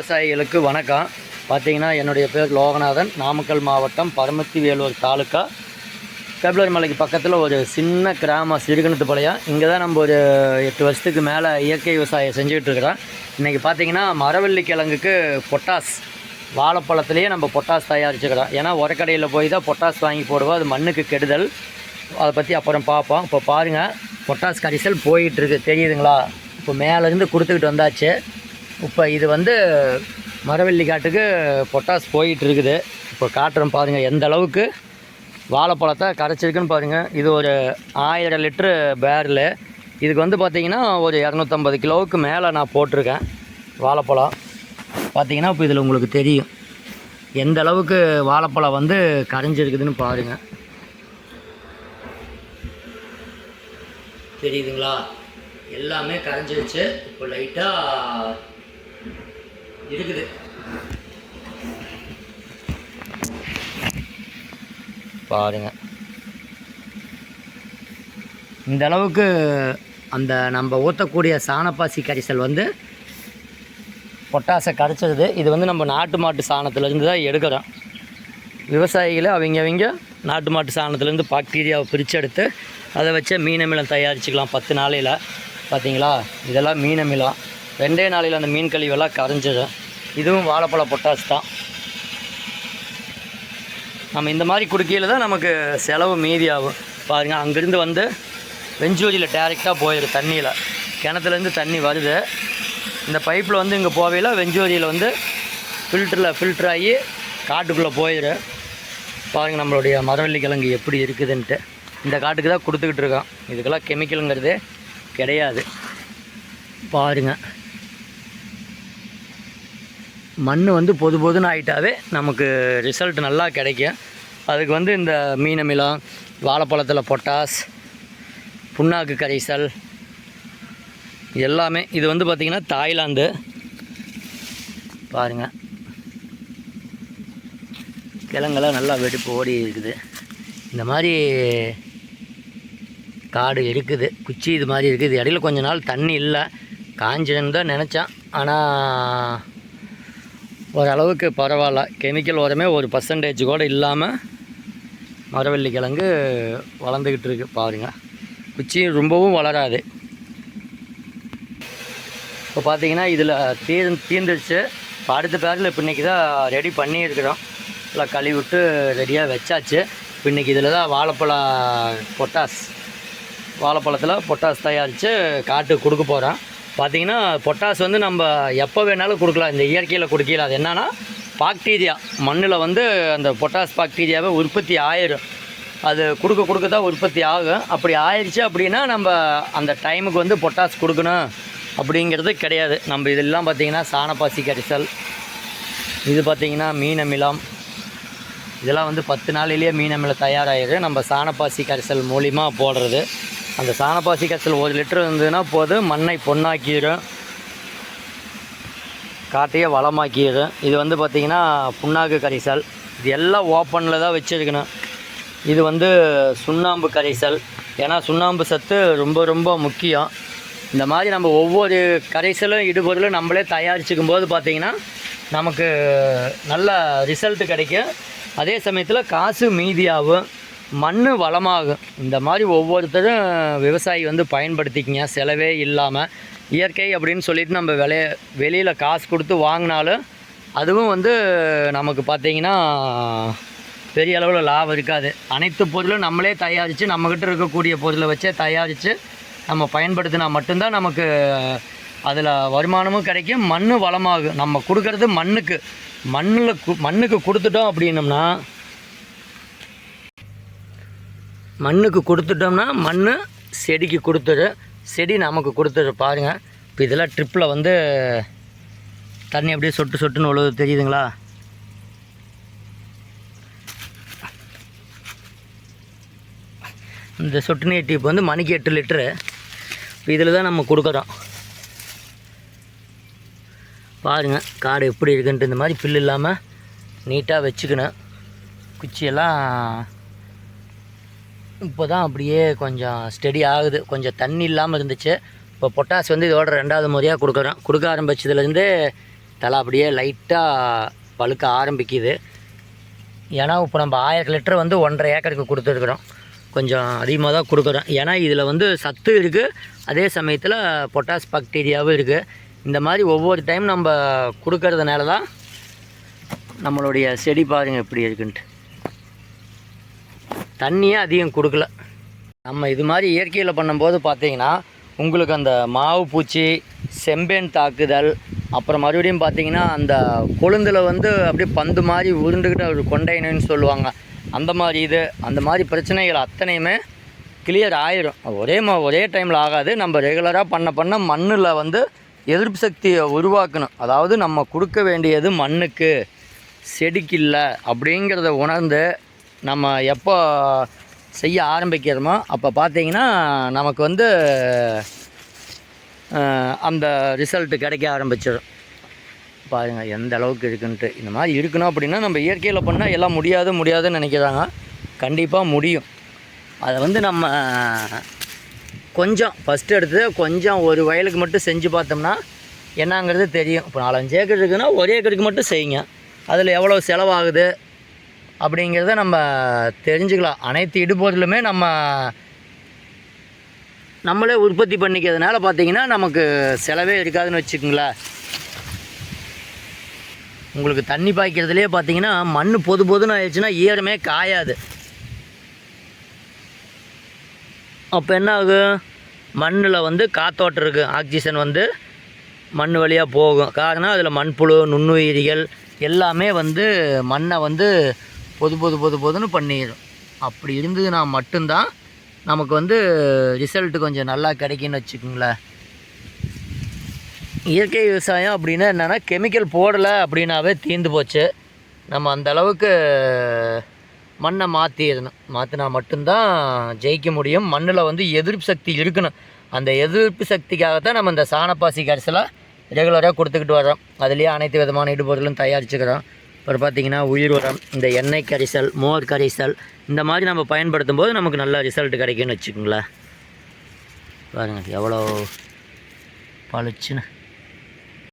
விவசாயிகளுக்கு வணக்கம். பார்த்தீங்கன்னா என்னுடைய பேர் லோகநாதன். நாமக்கல் மாவட்டம் பரமத்தி வேலூர் தாலுக்கா. பெப்ரவரி மலைக்கு பக்கத்தில் ஒரு சின்ன கிராமம் சிறுகணத்துப்பாளையம் இங்கே தான் நம்ம ஒரு எட்டு வருஷத்துக்கு மேலே இயற்கை விவசாயம் செஞ்சுக்கிட்டு இருக்கிறோம். இன்றைக்கி பார்த்தீங்கன்னா மரவள்ளி கிழங்குக்கு பொட்டாஸ். வாழைப்பழத்துலேயே நம்ம பொட்டாஸ் தயாரிச்சுக்கிறோம். ஏன்னா உரக்கடையில் போய் தான் பொட்டாஸ் வாங்கி போடுவோம். அது மண்ணுக்கு கெடுதல். அதை பற்றி அப்புறம் பார்ப்போம். இப்போ பாருங்கள் பொட்டாஸ் கரிசல் போயிட்டுருக்கு தெரியுதுங்களா? இப்போ மேலேருந்து கொடுத்துக்கிட்டு வந்தாச்சு. இப்போ இது வந்து மரவள்ளி காட்டுக்கு பொட்டாஸ் போயிட்டு இருக்குது இப்போ காட்டுறோம் பாருங்கள் எந்த அளவுக்கு வாழைப்பழத்தை கரைச்சிருக்குன்னு பாருங்கள் இது ஒரு ஆயிரம் லிட்ரு பேரில் இதுக்கு வந்து பார்த்திங்கன்னா ஒரு இரநூத்தம்பது கிலோவுக்கு மேலே நான் போட்டிருக்கேன் வாழைப்பழம். பார்த்திங்கன்னா இப்போ இதில் உங்களுக்கு தெரியும். எந்த அளவுக்கு வாழைப்பழம் வந்து கரைஞ்சிருக்குதுன்னு பாருங்கள் தெரியுதுங்களா? எல்லாமே கரைஞ்சிருச்சு. இப்போ லைட்டாக இருக்குது. பாருங்க. இந்த அளவுக்கு அந்த நம்ம ஊற்றக்கூடிய சாணப்பாசி கரிசல் வந்து பொட்டாசை கரைச்சிருது இது வந்து நம்ம நாட்டு மாட்டு சாணத்துலேருந்து தான் எடுக்கிறோம். விவசாயிகளை அவங்க அவங்க நாட்டு மாட்டு சாணத்துலேருந்து பாக்டீரியாவை பிரித்து எடுத்து அதை வச்சு மீனமிலம் தயாரிச்சுக்கலாம் பத்து நாளையில். பார்த்தீங்களா இதெல்லாம் மீனமிலம். ரெண்டே நாளையில் அந்த மீன் கழிவெல்லாம் கரைஞ்சிடும் இதுவும் வாழைப்பழ பொட்டாஸ் தான். நம்ம இந்த மாதிரி குடுக்கையில் தான் நமக்கு செலவு மீதி ஆகும். பாருங்கள் அங்கேருந்து வந்து வெஞ்சூரியில் டேரெக்டாக போயிடும் தண்ணியில். கிணத்துலேருந்து தண்ணி வருது. இந்த பைப்பில் வந்து இங்கே போவையில் வெஞ்சூரியில் வந்து ஃபில்டரில் ஃபில்டர் ஆகி காட்டுக்குள்ளே போயிடும் பாருங்கள் நம்மளுடைய மரவள்ளி கிழங்கு எப்படி இருக்குதுன்ட்டு. இந்த காட்டுக்கு தான் கொடுத்துக்கிட்டு இருக்கோம் இதுக்கெல்லாம் கெமிக்கலுங்கிறதே கிடையாது. பாருங்க. மண் வந்து பொது பொதுன்னு ஆகிட்டாவே நமக்கு ரிசல்ட் நல்லா கிடைக்கும். அதுக்கு வந்து இந்த மீனமிலம் வாழைப்பழத்தில் பொட்டாஸ் புண்ணாக்கு கரைசல் எல்லாமே. இது வந்து பார்த்திங்கன்னா தாய்லாந்து. பாருங்கள் கிழங்கெல்லாம் நல்லா வெடிப்பு ஓடி இருக்குது. இந்த மாதிரி காடு இருக்குது. குச்சி இது மாதிரி இருக்குது. இடையில கொஞ்ச நாள் தண்ணி இல்லை. காஞ்சின்னு தான் நினச்சேன். ஆனால் ஓரளவுக்கு பரவாயில்ல. கெமிக்கல் உரமே ஒரு பர்சன்டேஜ் கூட இல்லாமல் மரவள்ளி கிழங்கு வளர்ந்துக்கிட்டு இருக்கு பாருங்கள் குச்சி ரொம்பவும் வளராது. இப்போ பார்த்தீங்கன்னா இதில் தீர் தீர்ந்துருச்சு. இப்போ அடுத்த பேரில் இப்போ இன்றைக்கி தான் ரெடி பண்ணியிருக்கிறோம். எல்லாம் கழுவி விட்டு ரெடியாக வச்சாச்சு. இப்போ இன்றைக்கி இதில் தான் வாழைப்பழ பொட்டாஸ் வாழைப்பழத்தில் பொட்டாஸ் தயாரித்து காட்டுக்கு கொடுக்க போகிறோம் பார்த்தீங்கன்னா பொட்டாஸ் வந்து நம்ம எப்போ வேணாலும் கொடுக்கலாம். இந்த இயற்கையில் கொடுக்கல அது என்னென்னா பாக்டீரியா மண்ணில் வந்து அந்த பொட்டாஸ் பாக்டீரியாவை உற்பத்தி ஆயிடும் அது கொடுக்க கொடுக்க தான் உற்பத்தி ஆகும். அப்படி ஆயிடுச்சு அப்படின்னா நம்ம அந்த டைமுக்கு வந்து பொட்டாஸ் கொடுக்கணும் அப்படிங்கிறது கிடையாது. நம்ம இதெல்லாம் பார்த்திங்கன்னா சாணப்பாசி கரிசல் இது பார்த்திங்கன்னா மீன் அமிலம் இதெல்லாம் வந்து பத்து நாளிலேயே மீன் அமிலம் தயாராகிடுது நம்ம சாணப்பாசி கரிசல் மூலிமா போடுறது. அந்த சாணப்பாசி கச்சல் ஒரு லிட்டர் இருந்ததுன்னா போதும் மண்ணை பொண்ணாக்கிடும் காட்டையே வளமாக்கிடும் இது வந்து பார்த்திங்கன்னா புண்ணாக்கு கரிசல். இது எல்லாம் ஓப்பனில் தான் வச்சுருக்கணும். இது வந்து சுண்ணாம்பு கரைசல். ஏன்னா சுண்ணாம்பு சத்து ரொம்ப ரொம்ப முக்கியம். இந்த மாதிரி நம்ம ஒவ்வொரு கரைசலும் இடுபொருளும் நம்மளே தயாரிச்சுக்கும் போது பார்த்திங்கன்னா நமக்கு நல்ல ரிசல்ட் கிடைக்கும். அதே சமயத்தில் காசு மீதியாகும். மண் வளமாகும் இந்த மாதிரி ஒவ்வொருத்தரும் விவசாயி வந்து பயன்படுத்திக்கிங்க செலவே இல்லாமல் இயற்கை அப்படின்னு சொல்லிட்டு நம்ம விலைய வெளியில் காசு கொடுத்து வாங்கினாலும் அதுவும் வந்து நமக்கு பார்த்திங்கன்னா பெரிய அளவில் லாபம் இருக்காது. அனைத்து பொருளும் நம்மளே தயாரித்து நம்மக்கிட்ட இருக்கக்கூடிய பொருளை வச்சே தயாரித்து நம்ம பயன்படுத்தினா மட்டும்தான் நமக்கு அதில் வருமானமும் கிடைக்கும். மண் வளமாகும் நம்ம கொடுக்கறது மண்ணுக்கு. மண்ணில் கு மண்ணுக்கு கொடுத்துட்டோம் அப்படின்னம்னா மண்ணுக்கு கொடுத்துட்டோம்னா மண் செடிக்கு கொடுத்துரு. செடி நமக்கு கொடுத்துரு. பாருங்கள் இப்போ இதெல்லாம் ட்ரிப்பில் வந்து தண்ணி அப்படியே சொட்டு சொட்டுன்னு உழுவது. தெரியுதுங்களா? இந்த சொட்டு நீர் டீப் வந்து மணிக்கு எட்டு லிட்டரு. இப்போ இதில் தான் நம்ம கொடுக்குறோம். பாருங்கள் காடு எப்படி இருக்குன்ட்டு. இந்த மாதிரி பில் இல்லாமல் நீட்டாக வச்சுக்கணும். குச்சியெல்லாம் இப்போ தான் அப்படியே கொஞ்சம் ஸ்டெடி ஆகுது. கொஞ்சம் தண்ணி இல்லாமல் இருந்துச்சு. இப்போ பொட்டாஸ் வந்து இதோட ரெண்டாவது முறையாக கொடுக்குறோம். கொடுக்க ஆரம்பித்ததுலேருந்து தலை அப்படியே லைட்டாக பழுக்க ஆரம்பிக்குது. ஏன்னா இப்போ நம்ம ஆயிரம் லிட்டர் வந்து ஒன்றரை ஏக்கருக்கு கொடுத்துருக்குறோம். கொஞ்சம் அதிகமாக தான் கொடுக்குறோம். ஏன்னா இதில் வந்து சத்து இருக்குது அதே சமயத்தில் பொட்டாஸ் பாக்டீரியாவும் இருக்குது இந்த மாதிரி ஒவ்வொரு டைம் நம்ம கொடுக்கறதுனால தான் நம்மளுடைய செடி பாருங்கள் எப்படி இருக்குன்ட்டு. தண்ணியே அதிகம் கொடுக்கல. நம்ம இது மாதிரி இயற்கையில் பண்ணும்போது பார்த்தீங்கன்னா உங்களுக்கு அந்த மாவு பூச்சி செம்பேன் தாக்குதல் அப்புறம் மறுபடியும் பார்த்தீங்கன்னா அந்த கொழுந்தில் வந்து அப்படியே பந்து மாதிரி உருண்டுக்கிட்டு ஒரு கொண்டைனு சொல்லுவாங்க. அந்த மாதிரி இது அந்த மாதிரி பிரச்சனைகள் அத்தனையுமே கிளியர் ஆயிரும். ஒரே மா ஒரே டைமில் ஆகாது. நம்ம ரெகுலராக பண்ண பண்ண மண்ணில் வந்து எதிர்ப்பு சக்தியை உருவாக்கணும். அதாவது நம்ம கொடுக்க வேண்டியது மண்ணுக்கு. செடிக்கு இல்லை அப்படிங்கிறத உணர்ந்து நம்ம எப்போ செய்ய ஆரம்பிக்கிறோமோ அப்போ பார்த்தீங்கன்னா நமக்கு வந்து அந்த ரிசல்ட்டு கிடைக்க ஆரம்பிச்சிடும். பாருங்கள் எந்த அளவுக்கு இருக்குன்ட்டு. இந்த மாதிரி இருக்கணும் அப்படின்னா நம்ம இயற்கையில் பண்ணால் எல்லாம் முடியாது முடியாதுன்னு நினைக்கிறாங்க. கண்டிப்பாக முடியும். அதை வந்து நம்ம கொஞ்சம் ஃபஸ்ட்டு எடுத்து கொஞ்சம் ஒரு வயலுக்கு மட்டும் செஞ்சு பார்த்தோம்னா என்னங்கிறது தெரியும். இப்போ நாலஞ்சு ஏக்கர் இருக்குதுன்னா ஒரு ஏக்கருக்கு மட்டும் செய்யுங்க. அதில் எவ்வளோ செலவாகுது? அப்படிங்கிறத நம்ம தெரிஞ்சுக்கலாம். அனைத்து இடுபொருளுமே நம்ம நம்மளே உற்பத்தி பண்ணிக்கிறதுனால பார்த்தீங்கன்னா நமக்கு செலவே இருக்காதுன்னு வச்சுக்கோங்களேன். உங்களுக்கு தண்ணி பாய்க்கிறதுலே பார்த்தீங்கன்னா மண் பொது பொதுன்னு ஆயிடுச்சுன்னா ஈரமே காயாது. அப்போ என்ன ஆகும் மண்ணில் வந்து காத்தோட்டம் இருக்குது ஆக்சிஜன் வந்து மண் வழியாக போகும். காரணம் அதில் மண்புழு நுண்ணுயிரிகள் எல்லாமே வந்து மண்ணை வந்து பொது பொது பொது பொதுன்னு பண்ணிடும் அப்படி இருந்ததுன்னா மட்டும்தான் நமக்கு வந்து ரிசல்ட்டு கொஞ்சம் நல்லா கிடைக்குன்னு வச்சுக்கோங்களேன். இயற்கை விவசாயம் அப்படின்னா என்னென்னா கெமிக்கல் போடலை அப்படின்னாவே தீர்ந்து போச்சு. நம்ம அந்த அளவுக்கு மண்ணை மாற்றிடணும் மாற்றினா மட்டும்தான் ஜெயிக்க முடியும். மண்ணில் வந்து எதிர்ப்பு சக்தி இருக்கணும். அந்த எதிர்ப்பு சக்திக்காகத்தான் நம்ம இந்த சாணப்பாசி கரிசலாக ரெகுலராக கொடுத்துக்கிட்டு வரோம் அதுலேயே அனைத்து விதமான இடுபொருளும் தயாரிச்சுக்கிறோம். அப்புறம் பார்த்திங்கன்னா உயிர் உரம் இந்த எண்ணெய் கரைசல் மோர் கரைசல் இந்த மாதிரி நம்ம பயன்படுத்தும் போது நமக்கு நல்ல ரிசல்ட் கிடைக்கும்னு வச்சுக்கோங்களேன். பாருங்கள் எவ்வளோ பளிச்சுன்னு.